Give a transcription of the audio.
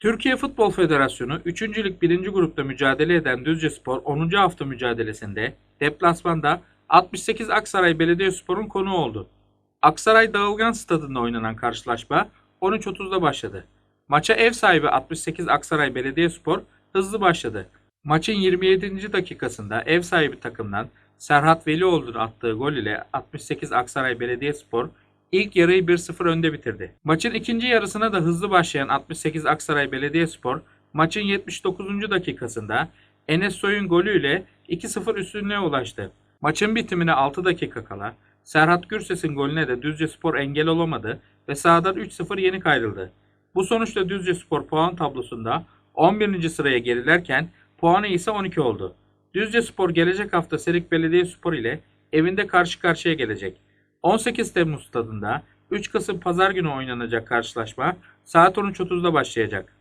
Türkiye Futbol Federasyonu 3. Lig 1. grupta mücadele eden Düzcespor 10. hafta mücadelesinde deplasmanda 68 Aksaray Belediyespor'un konuğu oldu. Aksaray Dağılgan Stadında oynanan karşılaşma 13.30'da başladı. Maça ev sahibi 68 Aksaray Belediyespor hızlı başladı. Maçın 27. dakikasında ev sahibi takımdan Serhat Velioğlu'nun attığı gol ile 68 Aksaray Belediyespor ilk yarıyı 1-0 önde bitirdi. Maçın ikinci yarısına da hızlı başlayan 68 Aksaray Belediyespor maçın 79. dakikasında Enes Soy'un golüyle 2-0 üstünlüğe ulaştı. Maçın bitimine 6 dakika kala Serhat Gürses'in golüne de Düzcespor engel olamadı ve sahadan 3-0 yenik ayrıldı. Bu sonuçla Düzcespor puan tablosunda 11. sıraya gerilerken puanı ise 12 oldu. Düzcespor gelecek hafta Serik Belediyespor ile evinde karşı karşıya gelecek. 18 Temmuz stadında 3 Kasım Pazar günü oynanacak karşılaşma saat 13.30'da başlayacak.